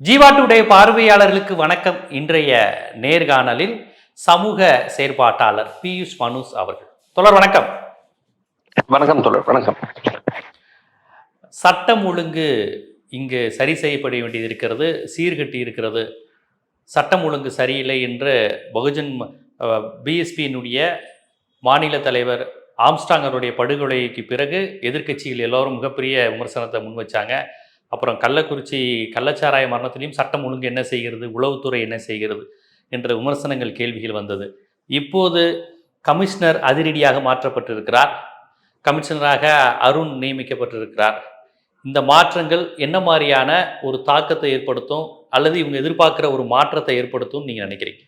Jeeva today பார்வையாளர்களுக்கு வணக்கம். இன்றைய நேர்காணலில் சமூக செயற்பாட்டாளர் பியூஷ் மனுஸ் அவர்கள். தொடர் வணக்கம். வணக்கம் தோழர் வணக்கம். சட்டம் ஒழுங்கு இங்கு சரி செய்யப்பட வேண்டியது இருக்கிறது சீர்கட்டி இருக்கிறது. சட்டம் ஒழுங்கு சரியில்லை என்று பகுஜன் பிஎஸ்பியினுடைய மாநில தலைவர் ஆம்ஸ்டாங் அவருடைய படுகொலைக்கு பிறகு எதிர்க்கட்சிகள் எல்லோரும் மிகப்பெரிய விமர்சனத்தை முன் வச்சாங்க அப்புறம் கள்ளக்குறிச்சி கள்ளச்சாராய மரணத்திலையும் சட்டம் ஒழுங்கு என்ன செய்கிறது உளவுத்துறை என்ன செய்கிறது என்ற விமர்சனங்கள் கேள்விகள் வந்தது. இப்போது கமிஷனர் அதிரடியாக மாற்றப்பட்டிருக்கிறார். கமிஷனராக அருண் நியமிக்கப்பட்டிருக்கிறார். இந்த மாற்றங்கள் என்ன மாதிரியான ஒரு தாக்கத்தை ஏற்படுத்தும் அல்லது இவங்க எதிர்பார்க்குற ஒரு மாற்றத்தை ஏற்படுத்தும் நீங்க நினைக்கிறீங்க?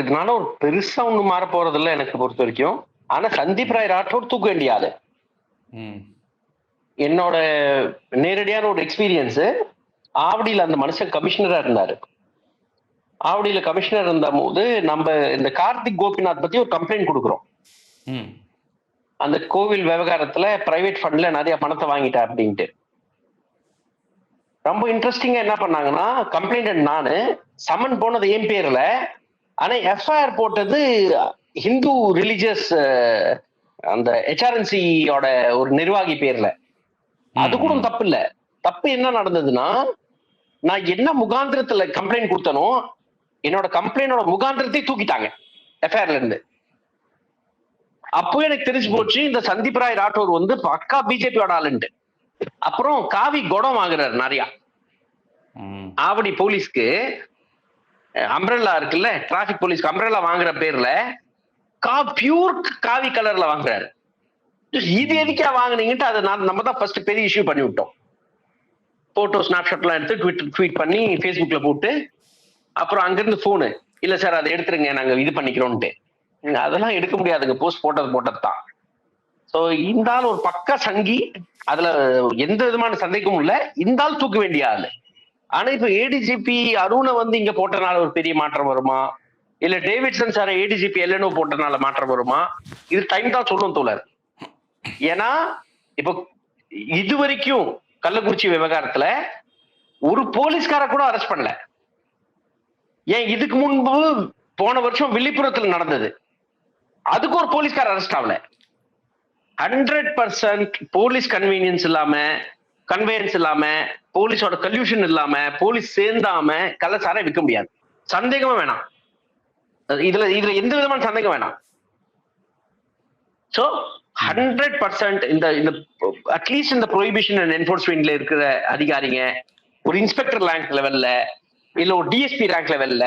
இதனால ஒரு பெருசா ஒண்ணும் மாற போறது இல்ல எனக்கு பொறுத்த வரைக்கும். ஆனா சந்தீப் ராய் ராठौर தூக்க வேண்டிய ஆளு. ம். என்னோட நேரடியான ஒரு எக்ஸ்பீரியன்ஸ் ஆவடியில அந்த மனுஷன் கமிஷனரா இருந்தாரு. ஆவடியில கமிஷனர் இருந்த போது நம்ம இந்த கார்த்திக் கோபிநாத் பத்தி ஒரு கம்ப்ளைண்ட் கொடுக்குறோம். ம். அந்த கோவில் விவகாரத்துல பிரைவேட் ஃபண்ட்ல நிறைய பணத்தை வாங்கிட்டா அப்படின்ட்டு. ரொம்ப இன்ட்ரெஸ்டிங்கா என்ன பண்ணாங்கன்னா கம்ப்ளைண்ட் நானு சமன் போனது என் பேர்ல ஆனா எஃப்ஐஆர் போட்டது ஹிந்து ரிலிஜியஸ் அந்த ஹெச்ஆர்என்சியோட ஒரு நிர்வாகி பேர்ல. அது கூட. தப்பு இல்ல தப்பு என்ன நடந்ததுன்னா நான் என்ன முகாந்திரத்துல கம்ப்ளைண்ட் கொடுத்தனோ என்னோட கம்ப்ளைண்டோட முகாந்திரத்தை தூக்கிட்டாங்க எஃப்ஐஆர்ல இருந்து. அப்போ எனக்கு தெரிஞ்சு போச்சு இந்த சந்தீப் ராய் ராठौर வந்து பக்கா பிஜேபியோட ஆளுன்ட்டு. அப்புறம் காவி குடம் வாங்குறாரு நிறைய. ஆவடி போலீஸ்க்கு அம்ரல்லா இருக்குல்ல டிராபிக் போலீஸ்க்கு அம்ரல்லா வாங்குற பேர்ல கா பியூர் காவி கலர்ல வாங்குறாரு. இது எதுக்கா வாங்கினீங்கன்ட்டு அதை நான் நம்ம தான் ஃபர்ஸ்ட் பெரிய இஷ்யூ பண்ணி விட்டோம். போட்டோ ஸ்னாப்ஷாட்லாம் எடுத்து ட்விட் ட்வீட் பண்ணி ஃபேஸ்புக்கில் போட்டு அப்புறம் அங்கேருந்து ஃபோனு இல்லை சார் அதை எடுத்துருங்க நாங்கள் இது பண்ணிக்கிறோன்ட்டு அதெல்லாம் எடுக்க முடியாதுங்க. போஸ்ட் போட்டது போட்டது தான் ஸோ இருந்தாலும் ஒரு பக்கா சங்கி அதில் எந்த விதமான சந்தேகமும் இல்லை இருந்தாலும் தூக்க வேண்டிய ஆளு. ஆனால் இப்போ ஏடிஜிபி அருணை வந்து இங்கே போட்டனால ஒரு பெரிய மாற்றம் வருமா? இல்லை டேவிட்சன் சார் ஏடிஜிபி எல்என்ஓ போட்டனால மாற்றம் வருமா? இது டைம் தான் சொல்லும் தோழர். ஏன்னா இப்போ இது வரைக்கும் கள்ளக்குறிச்சி விவகாரத்துல ஒரு போலீஸ்கார கூட அரெஸ்ட் பண்ணல. ஏன் இதுக்கு முன்பு போன வருஷம் வில்லிபுரத்துல நடந்தது. அதுக்கு ஒரு போலீஸ்கார அரெஸ்ட் ஆகல. ஹண்ட்ரட் பர்சன்ட் போலீஸ் கன்வீனியன்ஸ் இல்லாம கன்வேயன்ஸ் இல்லாம போலீஸோட கல்யூஷன் இல்லாம போலீஸ் சேர்ந்தாம கள்ளச்சாரை விற்க முடியாது. சந்தேகமா வேணாம். இதுல இதுல எந்த விதமான சந்தேகம் வேணாம். சோ ஹண்ட்ரட் பர்சன்ட் இந்த இந்த அட்லீஸ்ட் இந்த ப்ரொஹிபிஷன் அண்ட் என்ஃபோர்ஸ்மெண்ட்ல இருக்கிற அதிகாரிங்க ஒரு இன்ஸ்பெக்டர் ரேங்க் லெவல்ல இல்ல ஒரு டிஎஸ்பி ரேங்க் லெவல்ல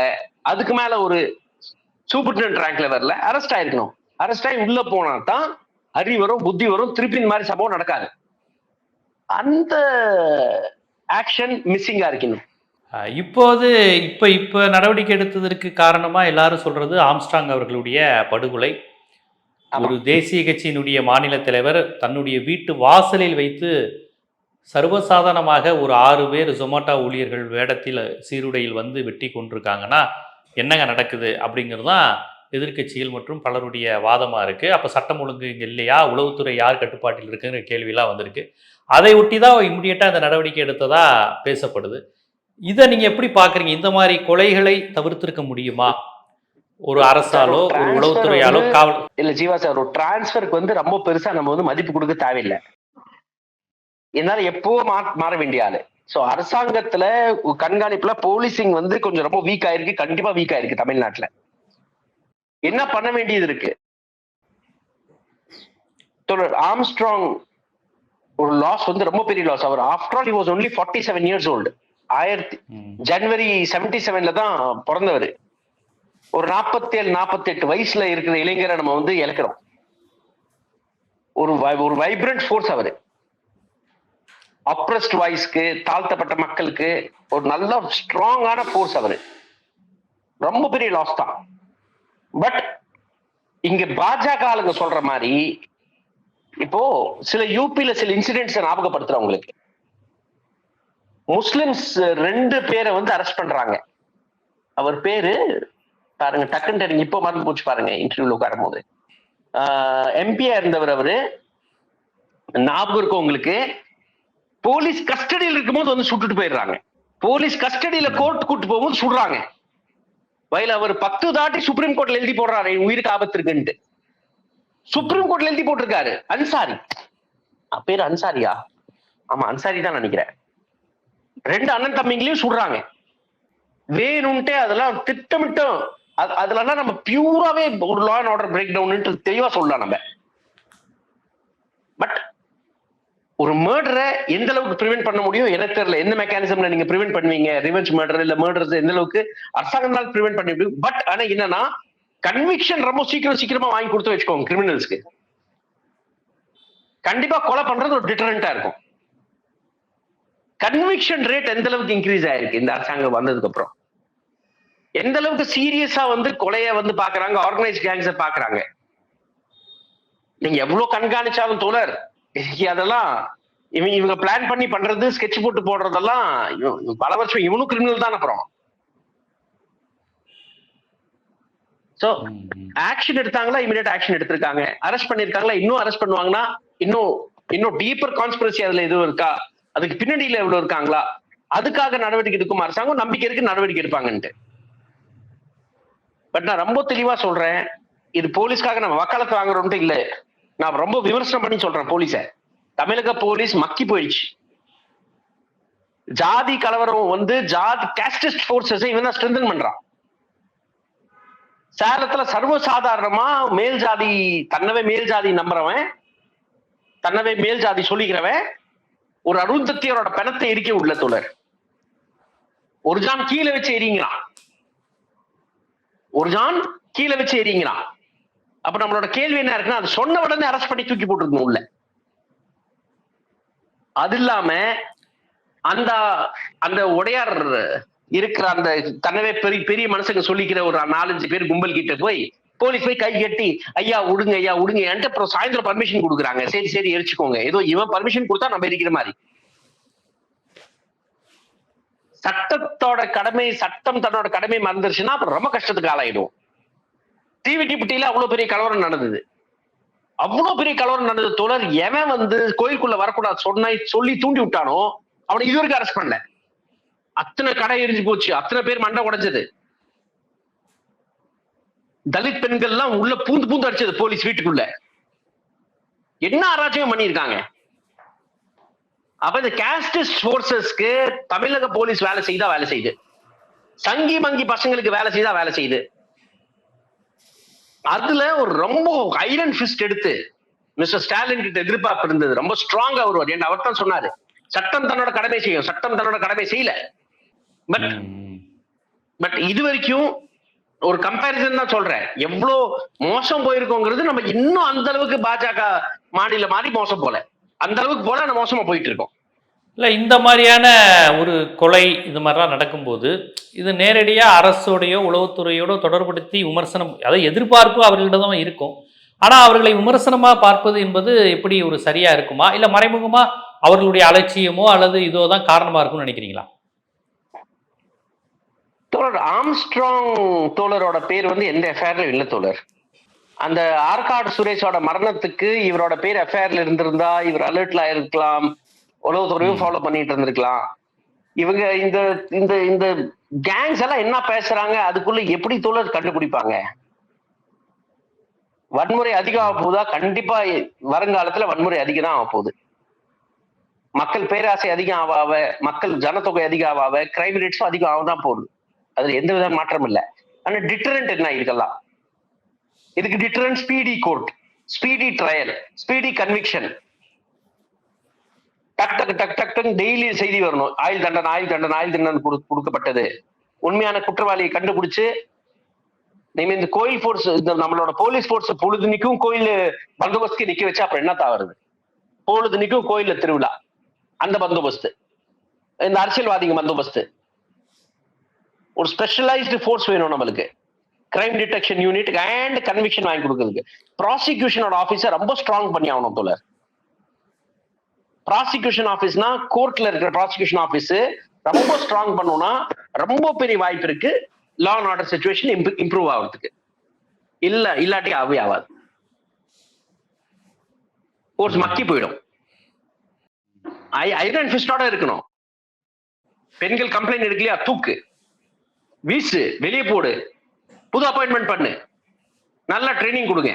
அதுக்கு மேல ஒரு சூப்பர்டென்ட் ரேங்க் லெவல்ல அரெஸ்ட் ஆயிருக்கணும். அரெஸ்ட் ஆகி உள்ள போனா தான் அறிவு வரும் புத்தி வரும் திருப்பி இந்த மாதிரி சம்பவம் நடக்காது. அந்த ஆக்ஷன் மிஸ்ஸிங்கா இருக்கணும். இப்போது இப்போ இப்போ நடவடிக்கை எடுத்ததற்கு காரணமாக எல்லாரும் சொல்றது ஆம்ஸ்டாங் அவர்களுடைய படுகொலை. ஒரு தேசிய கட்சியினுடைய மாநில தலைவர் தன்னுடைய வீட்டு வாசலில் வைத்து சர்வசாதாரணமாக ஒரு ஆறு பேர் ஜொமேட்டோ ஊழியர்கள் வேடத்தில் சீருடையில் வந்து வெட்டி கொண்டிருக்காங்கன்னா என்னங்க நடக்குது அப்படிங்கிறது தான் எதிர்க்கட்சிகள் மற்றும் பலருடைய வாதமாக இருக்குது அப்போ சட்டம் ஒழுங்கு இங்கே இல்லையா? உளவுத்துறை யார் கட்டுப்பாட்டில் இருக்குங்கிற கேள்வியெலாம் வந்திருக்கு. அதை ஒட்டி தான் இம்மிடியட்டாக இந்த நடவடிக்கை எடுத்ததாக பேசப்படுது. இதை நீங்கள் எப்படி பார்க்குறீங்க? இந்த மாதிரி கொலைகளை தவிர்த்திருக்க முடியுமா? ஒரு அரசாலோ ஒரு உளவுத்துறையாலோ காவல் இல்ல ஜீவா சார் ஒரு டிரான்ஸ்ஃபருக்கு வந்து ரொம்ப பெருசா நம்ம வந்து மதிப்பு கொடுக்க தேவையில்லை. என்னால எப்போ மா- மாற வேண்டிய ஆளு. சோ அரசாங்கத்துல கண்காணிப்புல போலீசிங் வந்து கொஞ்சம் ரொம்ப வீக் ஆயிருக்கு. கண்டிப்பா வீக் ஆயிருக்கு தமிழ்நாட்டுல. என்ன பண்ண வேண்டியது இருக்கு? ஆம்ஸ்ட்ராங் ஒரு லாஸ் வந்து ரொம்ப பெரிய loss our after all was only forty seven years old ஆயிரத்தி ஜனவரி செவன்டி செவன்ல தான் பிறந்தவர். ஒரு நாற்பத்தி ஏழு நாற்பத்தி எட்டு வயசுல இருக்கிற இளைஞரை நம்ம வந்து இழக்கிறோம். ஒரு வை- ஒரு வைப்ரண்ட் ஃபோர்ஸ் அவரு. அப்ரஸ்ட் வாய்ஸ்க்கு தாழ்த்தப்பட்ட மக்களுக்கு ஒரு நல்ல ஸ்ட்ராங்கான ஃபோர்ஸ் அவரு. ரொம்ப பெரிய லாஸ் தான். பட் இங்க பாஜக ஆளுங்க சொல்ற மாதிரி இப்போ சில யூபியில சில இன்சிடென்ட்ஸ் ஞாபகப்படுத்துறேன் உங்களுக்கு. முஸ்லிம்ஸ் ரெண்டு பேரை வந்து அரெஸ்ட் பண்றாங்க. அவர் பேரு பாருங்க டக்குன்னு தெரியும் இப்போ மறந்து போச்சு பாருங்க இன்டர்வியூல உட்காரும் போது எம்பியா இருந்தவர் அவரு ஞாபகம் இருக்கும் உங்களுக்கு? போலீஸ் கஸ்டடியில் இருக்கும்போது வந்து சுட்டுட்டு போயிடுறாங்க. போலீஸ் கஸ்டடியில கோர்ட் கூட்டு போகும்போது சுடுறாங்க. வயல அவர் பத்து தாட்டி சுப்ரீம் கோர்ட்ல எழுதி போடுறாரு என் உயிருக்கு ஆபத்து இருக்குன்ட்டு. சுப்ரீம் கோர்ட்ல எழுதி போட்டிருக்காரு அன்சாரி. பேர் அன்சாரியா? ஆமா அன்சாரி தான் நினைக்கிறேன். ரெண்டு அண்ணன் தம்பிங்களையும் சுடுறாங்க. வேணும்ட்டே அதெல்லாம் திட்டமிட்டும் அது- அதுலன்னா நம்ம பியூராவே ஒரு law and order break down தெளிவா சொல்லலாம் நம்ம. பட் ஒரு மர்டரை எந்த அளவுக்கு ப்ரிவென்ட் பண்ண முடியும்? எனக்கு தெரியல. எந்த மெக்கானிசம்ல நீங்க ப்ரிவென்ட் பண்ணுவீங்க? ரிவெஞ்ச் மர்டர் இல்ல மர்டர்ஸ் எந்த அளவுக்கு அரசாங்கம்னால ப்ரிவென்ட் பண்ண முடியும்? பட் ஆனா என்னன்னா கன்விக்ஷன் ரொம்ப சீக்கிரம் சீக்கிரமா வாங்கி கொடுத்து வச்சுக்கோங்க கிரிமினல்ஸ்க்கு கண்டிப்பா கொலை பண்றது ஒரு டிட்டரண்டா இருக்கும். கன்விக்ஷன் ரேட் எந்த அளவுக்கு இன்க்ரீஸ் ஆயிருக்கு? இந்த அரசாங்கம் வந்ததுக்கு அப்புறம். எந்த அளவுக்கு சீரியஸா வந்து கொலைய வந்து பாக்குறாங்க ஆர்கனைஸ் கேங்ஸை பாக்குறாங்க நீங்க எவ்வளவு கண்காணிச்சாலும் தோழர் அதெல்லாம் இவங்க இவங்க பிளான் பண்ணி பண்றது ஸ்கெட்ச் போட்டு போடுறதெல்லாம் பல வருஷம் இவனும் கிரிமினல் தான் அப்புறம். சோ ஆக்ஷன் எடுத்தாங்களா இமீடியட் ஆக்ஷன் எடுத்திருக்காங்க. அரெஸ்ட் பண்ணிருக்காங்களா இன்னும் அரெஸ்ட் பண்ணுவாங்கன்னா இன்னும் இன்னும் டீப்பர் கான்ஸ்பிரசி அதுல எதுவும் இருக்கா? அதுக்கு பின்னணியில எவ்வளவு இருக்காங்களா? அதுக்காக நடவடிக்கை எடுக்கும்? அரசாங்கம் நம்பிக்கை இருக்கு நடவடிக்கை எடுப்பாங்கன்ட்டு. பட் நான் ரொம்ப தெளிவா சொல்றேன் இது போலீஸ்க்காக நம்ம வக்காலத்து வாங்குறோம்ட்டு இல்ல. நான் ரொம்ப விமர்சனம் பண்ணி சொல்றேன் போலீஸ. தமிழக போலீஸ் மக்கி போயிடுச்சு. ஜாதி கலவரம் வந்து ஜாதி கேஸ்டிஸ்ட் போர்சஸ் இவன் தான் ஸ்ட்ரென்தன் பண்றான். சேலத்துல சர்வசாதாரணமா மேல் ஜாதி தன்னவே மேல் ஜாதி நம்புறவன் தன்னவே மேல் ஜாதி சொல்லிக்கிறவன் ஒரு அருந்தத்தியரோட பிணத்தை எரிக்க உள்ள தோழர். ஒரு ஜான் கீழே வச்சு எரிங்களான் ஒரு ஜான் கீழே வச்சு எரிங்கிறான் அப்ப நம்மளோட கேள்வி என்ன இருக்குன்னா அது சொன்ன உடனே அரெஸ்ட் பண்ணி தூக்கி போட்டுருக்கணும் உள்ள. அது இல்லாம அந்த அந்த உடையார் இருக்கிற அந்த தன்னவே பெரிய பெரிய மனுஷங்க சொல்லிக்கிற ஒரு நாலஞ்சு பேர் கும்பல் கிட்ட போய் போலீஸ் போய் கை கட்டி ஐயா விடுங்க ஐயா விடுங்க அப்புறம் சாயந்தரம் பர்மிஷன் கொடுக்குறாங்க. சரி சரி எரிச்சுக்கோங்க. ஏதோ இவன் பர்மிஷன் கொடுத்தா நம்ம எரிக்கிற மாதிரி. சட்டத்தோட கடமை சட்டம் தன்னோட கடமை மறந்துருச்சுன்னா அப்புறம் ரொம்ப கஷ்டத்துக்கு ஆளாயிடும் தீவிட்டிப்பட்டியில அவ்வளவு பெரிய கலவரம் நடந்தது. அவ்வளவு பெரிய கலவரம் நடந்தது. தோழர் எவன் வந்து கோயிலுக்குள்ள வரக்கூடாது சொன்ன சொல்லி தூண்டி விட்டானோ அவனை இது வரைக்கும் அரெஸ்ட் பண்ணல. அத்தனை கடை எரிஞ்சு போச்சு. அத்தனை பேர் மண்டை உடைஞ்சது. தலித் பெண்கள்லாம் உள்ள பூந்து பூந்து அடிச்சது போலீஸ் வீட்டுக்குள்ள. என்ன அராஜகம் பண்ணியிருக்காங்க? அப்ப இந்த கேஸ்டிஸ்ட் போர்சஸ்க்கு தமிழக போலீஸ் வேலை செய்தா வேலை செய்யுது. சங்கி மங்கி பசங்களுக்கு வேலை செய்தா வேலை செய்யுது. அதுல ஒரு ரொம்ப ஐரன் ஃபிஸ்ட் எடுத்து மிஸ்டர் ஸ்டாலின் கிட்ட எதிர்பார்ப்பு இருந்தது. ரொம்ப ஸ்ட்ராங்கா வருவார். என்று அவர் தான் சொன்னாரு சட்டம் தன்னோட கடமை செய்யும். சட்டம் தன்னோட கடமை செய்யல. பட் பட் இது வரைக்கும் ஒரு கம்பேரிசன் தான் சொல்றேன். எவ்வளவு மோசம் போயிருக்கோங்கிறது நம்ம இன்னும் அந்த அளவுக்கு பாஜக மாநில மாதிரி மோசம் போல. அந்த அளவுக்கு போல நம்ம மோசமா போயிட்டு இருக்கோம். இல்லை இந்த மாதிரியான ஒரு கொலை இது மாதிரிலாம் நடக்கும்போது இது நேரடியாக அரசோடையோ உளவுத்துறையோட தொடர்படுத்தி விமர்சனம் அதாவது எதிர்பார்ப்பு அவர்களிடம் தான் இருக்கும். ஆனால் அவர்களை விமர்சனமாக பார்ப்பது என்பது எப்படி ஒரு சரியாக இருக்குமா? இல்லை மறைமுகமாக அவர்களுடைய அலட்சியமோ அல்லது இதோ தான் காரணமாக இருக்கும்னு நினைக்கிறீங்களா? தோழர் ஆம்ஸ்ட்ராங் தோழரோட பேர் வந்து எந்த எஃப்ஐஆர்ல இல்லை தோழர். அந்த ஆற்காடு சுரேஷோட மரணத்துக்கு இவரோட பேர் எஃப்ஐஆர்ல இருந்திருந்தா இவர் அலர்ட்ல இருக்கலாம் உளவுத்துறையும் ஃபாலோ பண்ணிட்டு இருந்திருக்கலாம். இவங்க இந்த இந்த இந்த கேங்ஸ் எல்லாம் என்ன பேசுறாங்க? அதுக்குள்ள எப்படி தோழர் கண்டுபிடிப்பாங்க? வன்முறை அதிகம் ஆக போகுதா கண்டிப்பா வருங்காலத்துல வன்முறை அதிகம் தான் ஆக போகுது மக்கள் பேராசை அதிகம் ஆக மக்கள் ஜனத்தொகை அதிகம் ஆக கிரைம் ரேட்ஸும் அதிகம் ஆக தான் போகுது. அதுல எந்த வித மாற்றம் இல்ல. ஆனா டிட்டரண்ட் என்ன இதுக்கெல்லாம் இதுக்கு deterrent speedy court speedy trial speedy conviction டக் டக் டக் டக் டக் டெய்லி செய்தி வரணும். ஆயுள் தண்டனை ஆயுள் தண்டனை ஆயுள் தண்டனை கொடு- கொடுக்கப்பட்டது. உண்மையான குற்றவாளியை கண்டுபிடிச்சு நீங்க இந்த கோயில் ஃபோர்ஸ் இந்த நம்மளோட போலீஸ் ஃபோர்ஸ் பொழுதுனிக்கும் கோயில் பந்தோபஸ்துக்கு நிக்க வச்சு அப்புறம் என்ன தாவறது பொழுதுனிக்கும் கோயில்ல திருவிழா. அந்த பந்தோபஸ்து. இந்த அரசியல்வாதிங்க பந்தோபஸ்து. ஒரு ஸ்பெஷலைஸ்டு ஃபோர்ஸ் வேணும் நம்மளுக்கு. Crime detection unit and conviction வாங்கி கொடுக்குறதுக்கு. ப்ராசிக்யூஷனோட ஆஃபீஸர் ரொம்ப ஸ்ட்ராங் பண்ணி ஆகணும் தோழர். ப்ராசிக்யூஷன் ஆஃபீஸ்னா கோர்ட்ல இருக்கிற ப்ராசிக்யூஷன் ஆஃபீஸ் ரொம்ப ஸ்ட்ராங் பண்ணுனா ரொம்ப பெரிய வாய்ப்பு இருக்கு. Law and order situation improve ஆகிறதுக்கு. இல்ல இல்லாட்டி ஆகவே ஆகாது கோர்ஸ் மக்கி போயிடும். ஐரன் ஃபிஸ்டோட இருக்கணும். பெண்கள் கம்ப்ளைண்ட் எடுக்கலையா? தூக்கு. வீசு வெளியே போடு. புது அப்பாயின்மெண்ட் பண்ணு. நல்ல ட்ரைனிங் கொடுங்க.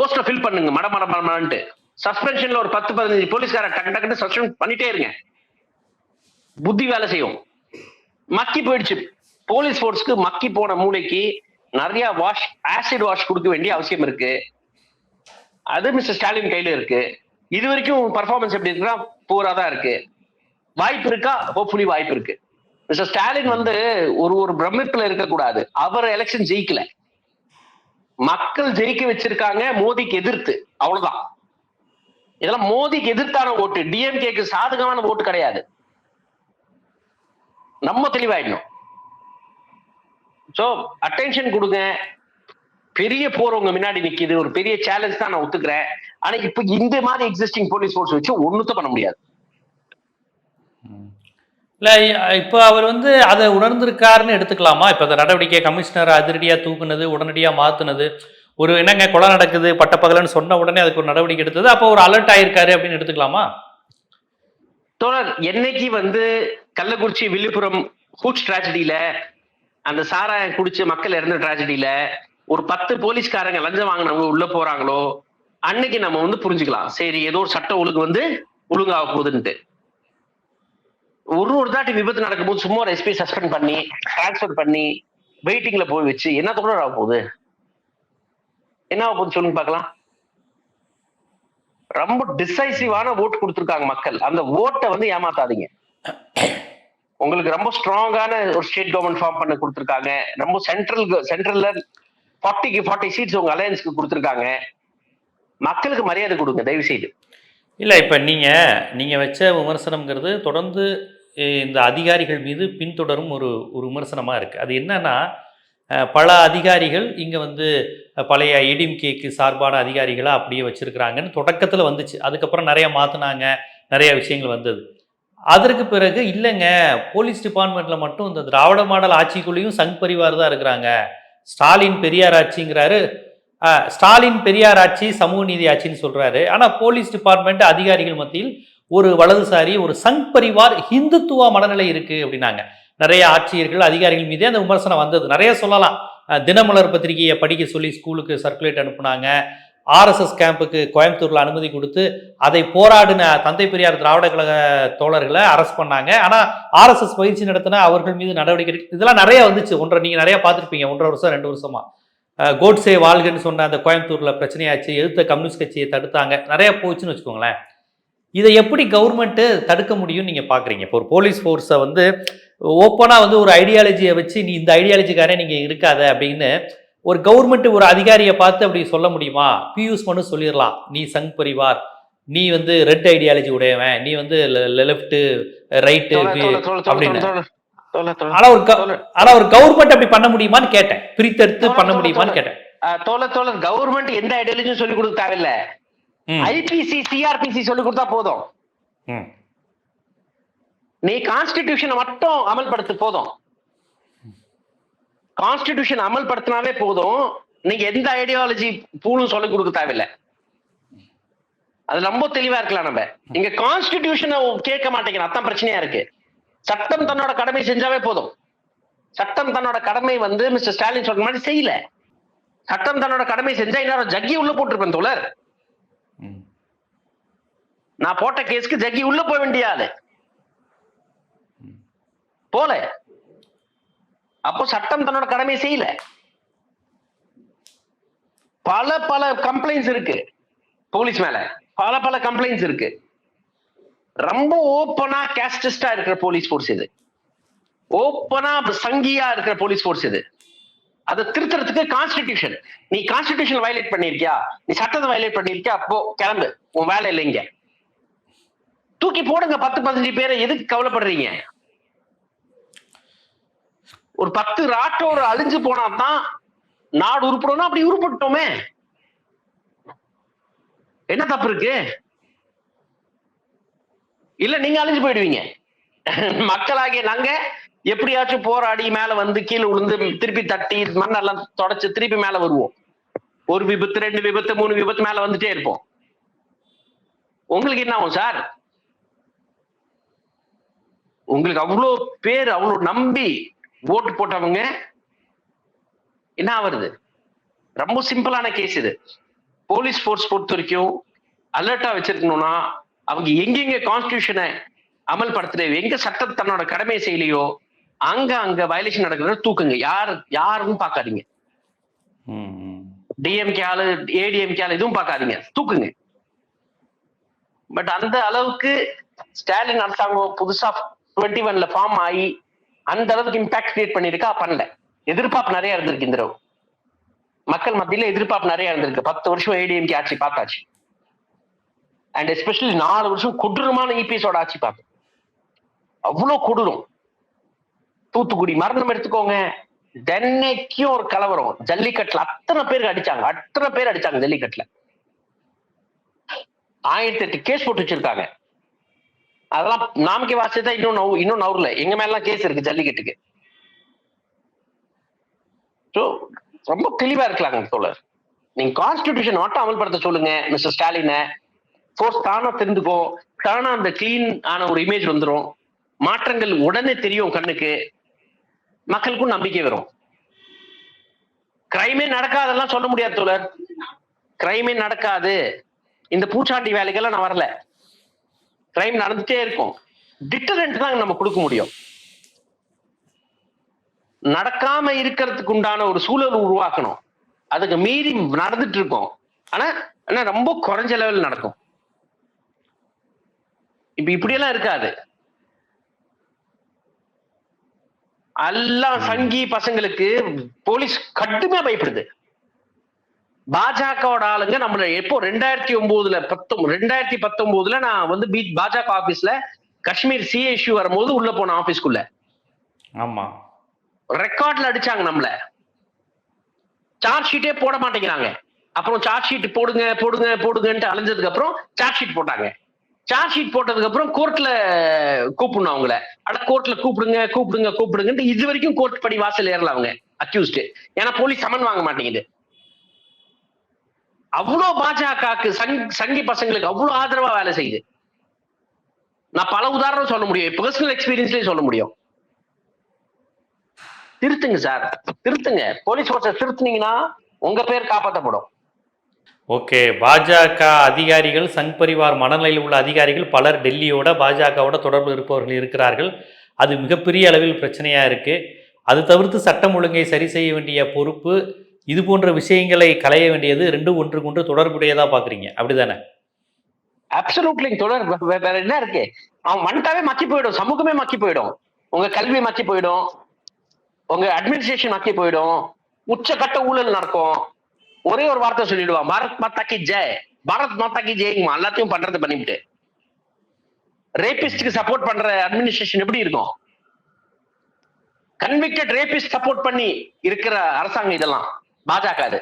போஸ்ட ஃபில் பண்ணுங்க. மட மட மட சஸ்பென்ஷன்ல ஒரு பத்து பதினஞ்சு போலீஸ்கார டக்கு டக்குன்னு சஸ்பெண்ட் பண்ணிட்டே இருங்க. புத்தி வேலை செய்யும். மக்கி போயிடுச்சு. போலீஸ் ஃபோர்ஸ்க்கு மக்கி போன மூளைக்கு நிறைய வாஷ் ஆசிட் வாஷ் கொடுக்க வேண்டிய அவசியம் இருக்கு. அது மிஸ்டர் ஸ்டாலின் கையில இருக்கு. இது வரைக்கும் பர்ஃபார்மன்ஸ் எப்படி இருக்குன்னா பூரா தான் இருக்கு. வாய்ப்பு இருக்கா? ஹோப்ஃபுல்லி வாய்ப்பு இருக்கு. மிஸ்டர் ஸ்டாலின் வந்து ஒரு ஒரு பிரமிப்புல இருக்கக்கூடாது. அவர் எலெக்ஷன் ஜெயிக்கல. மக்கள் ஜெயிக்க வச்சிருக்காங்க மோதிக்கு எதிர்த்து. அவ்வளவுதான். இதெல்லாம் மோதிக்கு எதிர்த்தான ஓட்டு. டிஎம்கேக்கு சாதகமான ஓட்டு கிடையாது. நம்ம தெளிவாயிடணும். சோ அட்டென்ஷன் கொடுங்க. பெரிய போர் உங்க முன்னாடி நிக்குது. ஒரு பெரிய சேலஞ்ச் தான் நான் ஒத்துக்கிறேன். ஆனா இப்ப இந்த மாதிரி எக்ஸிஸ்டிங் போலீஸ் ஃபோர்ஸ் வச்சு ஒண்ணுத்த பண்ண முடியாது. இல்லை இப்போ அவர் வந்து அதை உணர்ந்திருக்காருன்னு எடுத்துக்கலாமா? இப்போ அந்த நடவடிக்கை கமிஷனர் அதிரடியாக தூக்குனது உடனடியாக மாற்றுனது ஒரு என்னங்க கொலை நடக்குது பட்டப்பகலன்னு சொன்ன உடனே அதுக்கு ஒரு நடவடிக்கை எடுத்தது அப்போ ஒரு அலர்ட் ஆயிருக்காரு அப்படின்னு எடுத்துக்கலாமா? தோழர் என்னைக்கு வந்து கள்ளக்குறிச்சி விழுப்புரம் ஹூச் டிராஜடியில அந்த சாராயம் குடிச்சு மக்கள் இறந்த டிராஜடியில ஒரு பத்து போலீஸ்காரங்க லஞ்சம் வாங்கினவங்க உள்ள போறாங்களோ அன்னைக்கு நம்ம வந்து புரிஞ்சுக்கலாம். சரி ஏதோ ஒரு சட்டம் ஒழுங்கு வந்து ஒழுங்காக போகுதுன்ட்டு. ஒரு ஒரு தாட்டி விபத்து நடக்கும்போது சும்மா ஒரு எஸ்பி சஸ்பெண்ட் பண்ணி டிரான்ஸ்ஃபர் பண்ணி வெயிட்டிங்ல போய் வச்சு என்ன தொடர் ஆக போகுது? என்ன ஆக போகுது சொல்லுங்க பார்க்கலாம். ரொம்ப டிசைசிவான ஓட்டு கொடுத்துருக்காங்க மக்கள். அந்த ஓட்டை வந்து ஏமாத்தாதீங்க. உங்களுக்கு ரொம்ப ஸ்ட்ராங்கான ஒரு ஸ்டேட் கவர்மெண்ட் ஃபார்ம் பண்ண கொடுத்துருக்காங்க. ரொம்ப சென்ட்ரல் சென்ட்ரல்ல ஃபார்ட்டிக்கு ஃபார்ட்டி சீட்ஸ் உங்க அலையன்ஸ்க்கு கொடுத்துருக்காங்க. மக்களுக்கு மரியாதை கொடுங்க தயவு செய்து இல்லை இப்போ நீங்கள் நீங்கள் வச்ச விமர்சனம்ங்கிறது தொடர்ந்து இந்த அதிகாரிகள் மீது பின்தொடரும் ஒரு ஒரு விமர்சனமாக இருக்குது அது என்னன்னா பல அதிகாரிகள் இங்கே வந்து பழைய ஏடிஎம்கேக்கு சார்பான அதிகாரிகளாக அப்படியே வச்சுருக்கிறாங்கன்னு தொடக்கத்தில் வந்துச்சு. அதுக்கப்புறம் நிறையா மாற்றினாங்க நிறைய விஷயங்கள் வந்தது. அதற்கு பிறகு இல்லைங்க போலீஸ் டிபார்ட்மெண்ட்டில் மட்டும் இந்த திராவிட மாடல் ஆட்சிக்குள்ளேயும் சங் பரிவார் தான் இருக்கிறாங்க. ஸ்டாலின் பெரியார் ஆட்சிங்கிறாரு. ஸ்டாலின் பெரியார் ஆட்சி சமூக நீதி ஆட்சின்னு சொல்கிறாரு ஆனால் போலீஸ் டிபார்ட்மெண்ட் அதிகாரிகள் மத்தியில் ஒரு வலதுசாரி ஒரு சங் பரிவார் ஹிந்துத்துவ மனநிலை இருக்குது அப்படின்னாங்க. நிறைய ஆட்சியர்கள் அதிகாரிகள் மீதே அந்த விமர்சனம் வந்தது. நிறைய சொல்லலாம். தினமலர் பத்திரிகையை படிக்க சொல்லி ஸ்கூலுக்கு சர்க்குலேட் அனுப்புனாங்க. ஆர்எஸ்எஸ் கேம்புக்கு கோயம்புத்தூரில் அனுமதி கொடுத்து அதை போராடின தந்தை பெரியார் திராவிட கழக தோழர்களை அரெஸ்ட் பண்ணாங்க. ஆனால் ஆர்எஸ்எஸ் பயிற்சி நடத்தின அவர்கள் மீது நடவடிக்கை இதெல்லாம் நிறைய வந்துச்சு. ஒன்றரை நீங்கள் நிறையா பார்த்துருப்பீங்க. ஒன்றரை வருஷம் ரெண்டு வருஷமா. கோட்ஸே வாழ்கன்னு சொன்ன அந்த கோயம்புத்தூரில் பிரச்சனையாச்சு. எதிர்த்த கம்யூனிஸ்ட் கட்சியை தடுத்தாங்க. நிறைய போச்சுன்னு வச்சுக்கோங்களேன். இதை எப்படி கவர்மெண்ட்டு தடுக்க முடியும்னு நீங்கள் பார்க்குறீங்க இப்போ ஒரு போலீஸ் ஃபோர்ஸை வந்து ஓப்பனாக வந்து ஒரு ஐடியாலஜியை வச்சு நீ இந்த ஐடியாலஜிக்காரே நீங்க இருக்காத அப்படின்னு ஒரு கவர்மெண்ட் ஒரு அதிகாரியை பார்த்து அப்படி சொல்ல முடியுமா? பியூஸ் பண்ணு சொல்லிடலாம். நீ சங் பரிவார். நீ வந்து ரெட் ஐடியாலஜி உடையவன். நீ வந்து லெஃப்ட் ரைட்டு அப்படின்னு. ஆனா ஒரு ஆனா ஒரு கவர்மெண்ட் அப்படி பண்ண முடியுமான்னு கேட்டேன். பிரித்தெடுத்து பண்ண முடியுமான்னு. கேட்டேன். தோழர் தோழர் கவர்மெண்ட் எந்த ஐடியாலஜியும் சொல்லி கொடுக்க தேவையில்ல. ஐபிசி சிஆர்பிசி சொல்லி கொடுத்தா போதும். நீ கான்ஸ்டிடியூஷனை மட்டும் அமல்படுத்து போதும். கான்ஸ்டிடியூஷன் அமல்படுத்தினாவே போதும். நீங்க எந்த ஐடியாலஜி பூலும் சொல்லிக் கொடுக்க தேவையில்லை. அது ரொம்ப தெளிவா இருக்கலாம் நம்ம. இங்க கான்ஸ்டிடியூஷனை கேட்க மாட்டேங்கிறோம் அதான் பிரச்சனையா இருக்கு. சட்டம் தன்னோட கடமை செஞ்சாவே போதும். சட்டம் தன்னோட கடமை வந்து மிஸ்டர் ஸ்டாலின் சொல்ற மாதிரி செய்யல. சட்டம் தன்னோட கடமை செஞ்சா இன்னும் ஜக்கி உள்ள போட்டிருப்பேன் தோழர். நான் போட்ட கேஸ்க்கு ஜக்கி உள்ள போக வேண்டிய ஆளு. போல. அப்போ சட்டம் தன்னோட கடமையை செய்யல. பல பல கம்ப்ளைண்ட்ஸ் இருக்கு. போலீஸ் மேல. பல பல கம்ப்ளைண்ட்ஸ் இருக்கு. ரொம்ப ஓப்பனா கேஸ்டிஸ்டா இருக்கிற போலீஸ் போர்ஸ் இது. ஓப்பனா சங்கியா இருக்கிற போலீஸ் போர்ஸ் இது. அதை திருத்துறதுக்கு கான்ஸ்டிடியூஷன் நீ கான்ஸ்டிடியூஷன் வயலேட் பண்ணிருக்கியா நீ சட்டத்தை வயலேட் பண்ணிருக்கியா அப்போ கிளம்பு. உன் வேலை இல்லைங்க தூக்கி போடுங்க பத்து பதினஞ்சு பேரை. எதுக்கு கவலைப்படுறீங்க? ஒரு பத்து ராட்டோர் அழிஞ்சு போனா தான் நாடு உருப்படணும் அப்படி உருப்பட்டோமே என்ன தப்பு இருக்கு? இல்ல நீங்க அழிஞ்சு போயிடுவீங்க. மக்களாகிய நாங்க எப்படியாச்சும் போராடி மேல வந்து கீழே விழுந்து திருப்பி தட்டி மண்ணெல்லாம் தொடச்சு திருப்பி மேல வருவோம். ஒரு விபத்து ரெண்டு விபத்து மூணு விபத்து மேல வந்துட்டே இருப்போம். உங்களுக்கு என்ன ஆகும் சார்? உங்களுக்கு அவ்வளோ பேர் அவ்வளோ நம்பி ஓட்டு போட்டவங்க என்ன ஆவறது? ரொம்ப சிம்பிளான கேஸ் இது. போலீஸ் ஃபோர்ஸ் பொறுத்த வரைக்கும் அலர்ட்டா வச்சிருக்கணும்னா அவங்க எங்கெங்க கான்ஸ்டியூஷனை அமல்படுத்துற எங்க சட்டம் தன்னோட கடமை செய்யலையோ அங்க அங்க வயலேஷன் நடக்கிறத தூக்குங்க. யார் யாரும் பார்க்காதீங்க. டிஎம்கே ஆளு ஏடிஎம்கே ஆளு எதுவும் பார்க்காதீங்க. தூக்குங்க. பட் அந்த அளவுக்கு ஸ்டாலின் அரசாங்கம் புதுசா டுவெண்ட்டி ஒன்ல ஃபார்ம் ஆகி அந்த அளவுக்கு இம்பாக்ட் கிரியேட் பண்ணிருக்கா பண்ணல. எதிர்பார்ப்பு நிறைய இருந்திருக்கு இந்த தடவை மக்கள் மத்தியில எதிர்பார்ப்பு நிறைய இருந்திருக்கு. பத்து வருஷம் ஏடிஎம்கே ஆட்சி பார்த்தாச்சு. அண்ட் எஸ்பெஷலி நாலு வருஷம் கொடூரமான இபிஎஸோட ஆட்சி பார்த்தோம். அவ்வளோ கொடூரம். தூத்துக்குடி மரணம் எடுத்துக்கோங்க. தென்னைக்கும் ஒரு கலவரம். ஜல்லிக்கட்டுல அத்தனை பேருக்கு அடிச்சாங்க. அத்தனை பேர் அடிச்சாங்க ஜல்லிக்கட்டுல. ஆயிரத்தி எட்டு கேஸ் போட்டு வச்சிருக்காங்க. அதெல்லாம் நாமக்கே வாசிச்சா இன்னும் நவு இன்னும் நவுறல. எங்க மேலாம் கேஸ் இருக்கு ஜல்லிக்கட்டுக்கு. ஸோ ரொம்ப தெளிவா இருக்கலாங்க தோழர். நீங்க கான்ஸ்டிடியூஷன் மட்டும் அமல்படுத்த சொல்லுங்க மிஸ்டர் ஸ்டாலினை ஃபோர்ஸ் தானா தெரிந்துக்கோ தானா அந்த கிளீன் ஆன ஒரு இமேஜ் வந்துடும் மாற்றங்கள் உடனே தெரியும் கண்ணுக்கு. மக்களுக்கும் நம்பிக்கை வரும். கிரைமே நடக்காதெல்லாம் சொல்ல முடியாது தோழர். கிரைமே நடக்காது. இந்த பூச்சாண்டி வேலைக்கெல்லாம் நான் வரல. கிரைம் நடந்துட்டே இருக்கும். டிட்டரண்ட் தான் நம்ம கொடுக்க முடியும். நடக்காம இருக்கிறதுக்கு உண்டான ஒரு சூழல் உருவாக்கணும். அதுக்கு மீறி நடந்துட்டு இருக்கோம். ஆனா ஆனா ரொம்ப குறைஞ்ச லெவல் நடக்கும். இப்ப இப்படியெல்லாம் இருக்காது. எல்லா சங்கி பசங்களுக்கு போலீஸ் கடுமையா பயப்படுது. பாஜகவோட ஆளுங்க நம்மள எப்போ ரெண்டாயிரத்தி ஒன்பதுல பத்தொன்பது ரெண்டாயிரத்தி பத்தொன்பதுல நான் வந்து பி பாஜக ஆபீஸ்ல காஷ்மீர் சிஏ இஷ்யூ வரும்போது உள்ள போன ஆபீஸ்க்குள்ள. ஆமா. ரெக்கார்ட்ல அடிச்சாங்க நம்மள. சார்ஜ் ஷீட்டே போட மாட்டேங்கிறாங்க. அப்புறம் சார்ஜ் ஷீட் போடுங்க போடுங்க போடுங்கன்ட்டு அலைஞ்சதுக்கு அப்புறம் சார்ஜ் ஷீட் போட்டாங்க. சார்ஜ் ஷீட் போட்டதுக்கு அப்புறம் கோர்ட்ல கூப்பிடணும் அவங்கள. அட கோர்ட்ல கூப்பிடுங்க கூப்பிடுங்க கூப்பிடுங்கன்ட்டு இது வரைக்கும் கோர்ட் படி வாசல் ஏறல அவங்க. அக்யூஸ்டு ஏன்னா போலீஸ் சமன் வாங்க மாட்டேங்குது. அவ்வளோ பாஜகவுக்கு சங் சங்கி பசங்களுக்கு அவ்வளோ ஆதரவா வேலை செய்யுது. நான் பல உதாரணம் சொல்ல முடியும். பர்சனல் எக்ஸ்பீரியன்ஸ்லயே சொல்ல முடியும். திருத்துங்க சார் திருத்துங்க. போலீஸ் ஃபோர்ஸை திருத்துனீங்கன்னா உங்க பேர் காப்பாற்றப்படும் ஓகே. பாஜக அதிகாரிகள் சங் பரிவார் மனநிலையில் உள்ள அதிகாரிகள் பலர் டெல்லியோட பாஜகவோட தொடர்பு இருப்பவர்கள் இருக்கிறார்கள். அது மிகப்பெரிய அளவில் பிரச்சனையாக இருக்குது அது தவிர்த்து சட்டம் ஒழுங்கை சரி செய்ய வேண்டிய பொறுப்பு இது போன்ற விஷயங்களை களைய வேண்டியது ரெண்டு ஒன்றுக்கு ஒன்று தொடர்புடையதாக பார்க்குறீங்க அப்படிதானே? அப்சல்யூட்லி தொடர் வே- வேற என்ன இருக்கு? அவன் வந்துட்டாவே மக்கி போயிடும். சமூகமே மக்கி போயிடும். உங்க கல்வி மக்கி போயிடும். உங்க அட்மினிஸ்ட்ரேஷன் மக்கி போயிடும். உச்சக்கட்ட ஊழல் நடக்கும். ஒரே ஒரு வார்த்தை சொல்லிடுவான். பாரத் மாதா கி ஜெய். பாரத் மாதா கி ஜெய்மா எல்லாத்தையும் பண்றது பண்ணிவிட்டு. ரேபிஸ்டுக்கு சப்போர்ட் பண்ற அட்மினிஸ்ட்ரேஷன் எப்படி இருக்கும்? கன்விக்டட் ரேபிஸ்ட் சப்போர்ட் பண்ணி இருக்கிற அரசாங்கம் இதெல்லாம். பாஜக அது.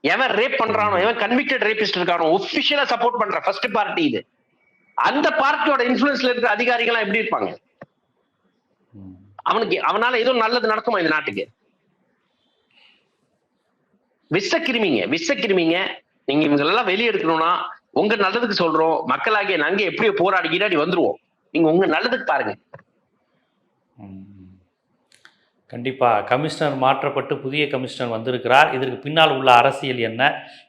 எவன் ரேப் பண்றானோ எவன் கன்விக்டட் ரேபிஸ்ட் இருக்கானோ ஒபிஷியலா சப்போர்ட் பண்ற ஃபர்ஸ்ட் பார்ட்டி இது. அந்த பார்ட்டியோட இன்ஃபுளுன்ஸ்ல இருக்கிற அதிகாரிகள் எப்படி இருப்பாங்க? அவனுக்கு அவனால எதுவும் நல்லது நடக்குமா இந்த நாட்டுக்கு? விஷ கிருமிங்க விஷ கிருமிங்க நீங்க இவங்களெல்லாம் வெளியே எடுக்கணும்னா உங்க நல்லதுக்கு சொல்றோம். மக்களாகிய நாங்க எப்படியோ போராடி கிராடி வந்துருவோம். நீங்க உங்க நல்லதுக்கு பாருங்க. கண்டிப்பாக கமிஷனர் மாற்றப்பட்டு புதிய கமிஷனர் வந்திருக்கிறார். இதற்கு பின்னால் உள்ள அரசியல் என்ன?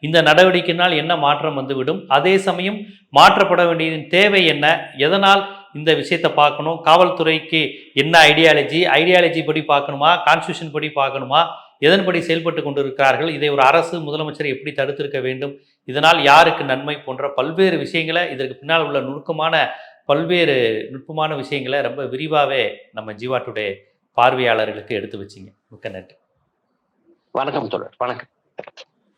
இந்த நடவடிக்கையினால் என்ன மாற்றம் வந்துவிடும்? அதே சமயம் மாற்றப்பட வேண்டியதின் தேவை என்ன? எதனால் இந்த விஷயத்தை பார்க்கணும்? காவல்துறைக்கு என்ன ஐடியாலஜி? ஐடியாலஜி படி பார்க்கணுமா? கான்ஸ்டியூஷன் படி பார்க்கணுமா? எதன்படி செயல்பட்டு கொண்டிருக்கிறார்கள்? இதை ஒரு அரசு முதலமைச்சர் எப்படி தடுத்திருக்க வேண்டும்? இதனால் யாருக்கு நன்மை? போன்ற பல்வேறு விஷயங்களை இதற்கு பின்னால் உள்ள நுணுக்கமான பல்வேறு நுட்பமான விஷயங்களை ரொம்ப விரிவாகவே நம்ம ஜீவா டுடே பார்வையாளர்களுக்கு எடுத்து வச்சிங்க. மிக்க நன்றி. வணக்கம் தொடர் வணக்கம்.